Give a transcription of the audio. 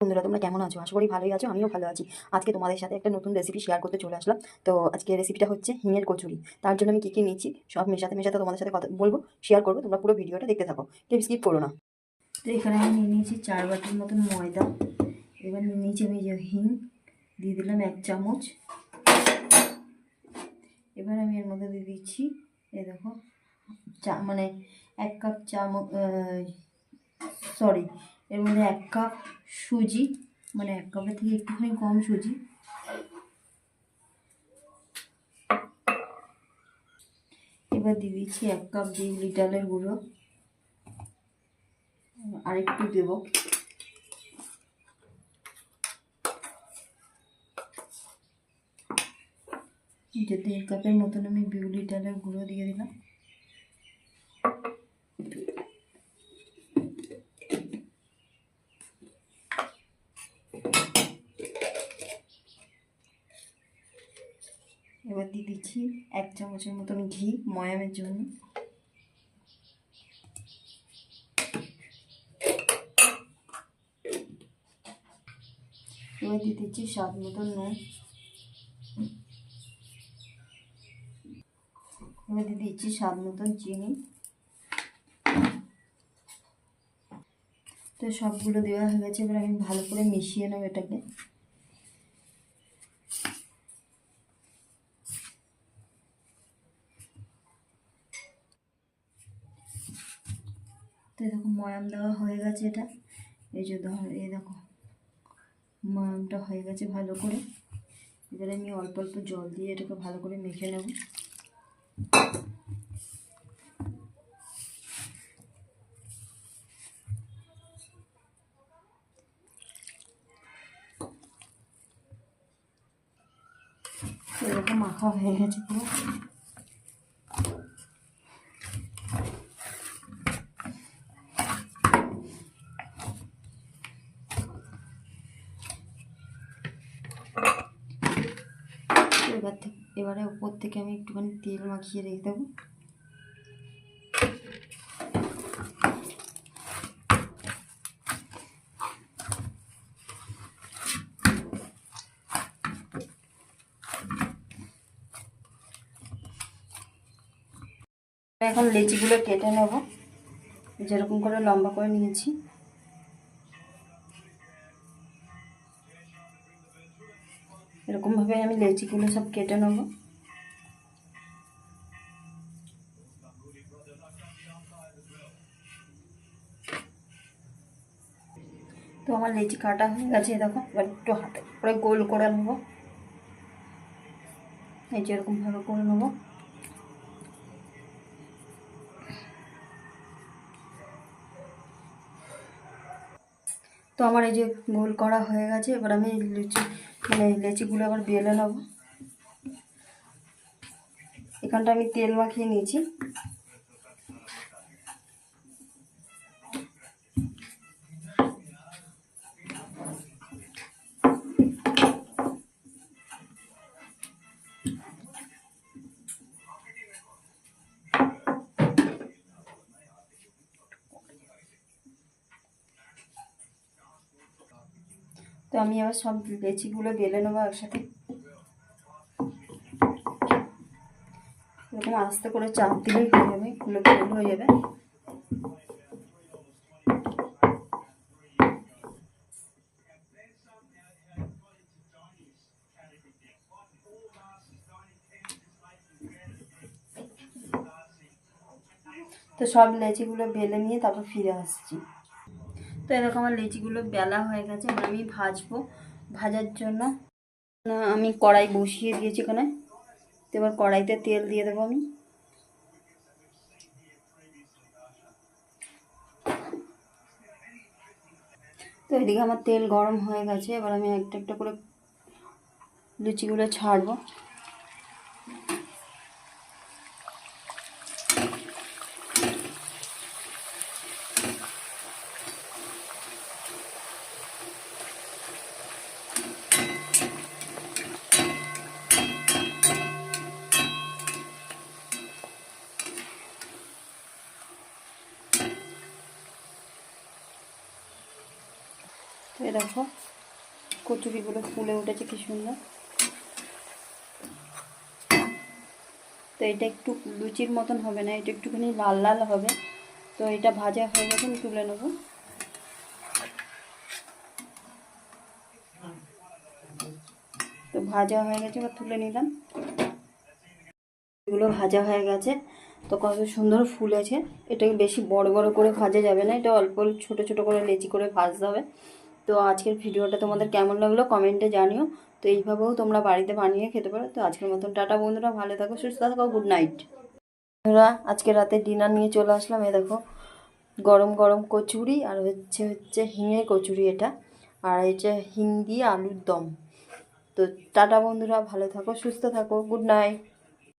বন্ধুরা, তোমরা কেমন আছো? আশা করি ভালোই আছো, আমিও ভালো আছি। আজকে তোমাদের সাথে একটা নতুন রেসিপি শেয়ার করতে চলে আসলাম। তো আজকে রেসিপিটা হচ্ছে হিঙের কচুরি। তার জন্য আমি কী কী নিচ্ছি সব মেশাতে মেশাতে তোমাদের সাথে কথা বলব শেয়ার করব, তোমরা পুরো ভিডিওটা দেখতে থাকো। কেউ স্কিপ করো না। তো এখানে আমি নিয়ে নিয়েছি চার বাটির মতন ময়দা। এবার নিয়ে নিয়েছি আমি যে হিং, দিয়ে দিলাম এক চামচ। এবার আমি এর মধ্যে দিয়ে দিচ্ছি, এই দেখো, চা মানে এক কাপ চামচ সরি এর মধ্যে এক কাপ সুজি মানে এক কাপের থেকে একটুখানি কম সুজি। এবার দিয়ে দিচ্ছি এক কাপ বিউলি ডালের গুঁড়ো। আর একটু দেবো। যে দেড় কাপের মতন আমি বিউলি ডালের গুঁড়ো দিয়ে দিলাম। দিচ্ছি এক চামচের মতন ঘি ময়ামের জন্য। দিয়ে দিচ্ছি স্বাদ মতন নুন। এবার দিয়ে দিচ্ছি স্বাদ মতন চিনি। তো সবগুলো দেওয়া হয়ে গেছে, এবার আমি ভালো করে মিশিয়ে নেব এটাকে। তো দেখো ময়াম দেওয়া হয়ে গেছে এটা। এই যে ধর, এই দেখো, ময়ামটা হয়ে গেছে ভালো করে। এবারে আমি অল্প অল্প জল দিয়ে এটাকে ভালো করে মেখে নেব। এরকম মাখা হয়ে গেছে পুরো। এবার থেকে এবারে উপর থেকে আমি একটুখানি তেল মাখিয়ে রেখে দেবো। এখন লেচিগুলো কেটে নেব। যেরকম করে লম্বা করে নিয়েছি। এরকমভাবে আমি লেচিগুলো সব কেটে নেব। তো আমার লেচি কাটা হয়ে গেছে, দেখো, এবার একটু হাতে করে গোল করে নেব। এই যে এরকমভাবে করে নেব। তো আমার এই যে গোল করা হয়ে গেছে, এবার আমি লুচি মানে লেচিগুলো আবার বেলে নেব। এখানটা আমি তেল মাখিয়ে নিয়েছি। তো আমি আবার সব লেচিগুলো বেলে নেব একসাথে। এরকম আস্তে করে চাপ দিলেই হয়ে যাবে গুলো বেল হয়ে যাবে। তো সব লেচিগুলো বেলে নিয়ে তারপর ফিরে আসছি। তো এরকম আমার লিচিগুলো বেলা হয়ে গেছে আমি ভাজবো, ভাজার জন্য। আমি কড়াই বসিয়ে দিয়েছি এখানে। তো এবার কড়াইতে তেল দিয়ে দেবো আমি। তো এদিকে আমার তেল গরম হয়ে গেছে, এবার আমি একটা একটা করে লুচিগুলো ছাড়বো। এ দেখো, কচুরিগুলো ফুলে উঠেছে, কি সুন্দর। তো এটা একটু লুচির মতন হবে না, এটা একটুখানি লাল লাল হবে। তো এটা ভাজা হয়ে গেছে, আমি তুলে নেব। তো ভাজা হয়ে গেছে, এবার তুলে নিলাম। এগুলো ভাজা হয়ে গেছে, তো কত সুন্দর ফুলেছে। এটাকে বেশি বড় বড় করে ভাজা যাবে না, এটা অল্প ছোটো ছোটো করে লেচি করে ভাজতে হবে। তো আজকের ভিডিওটা তোমাদের কেমন লাগল কমেন্টে জানিও। তো এইভাবেও তোমরা বাড়িতে বানিয়ে খেতে পারো। তো আজকের মতন টাটা বন্ধুরা, ভালো থাকো, সুস্থ থাকো, গুড নাইট। বন্ধুরা, আজকে রাতে ডিনার নিয়ে চলে আসলাম এ দেখো, গরম গরম কচুরি আর হচ্ছে হচ্ছে হিঙে কচুরি এটা। আর হচ্ছে হিং দিয়ে আলুর দম। তো টাটা বন্ধুরা, ভালো থাকো, সুস্থ থাকো, গুড নাইট।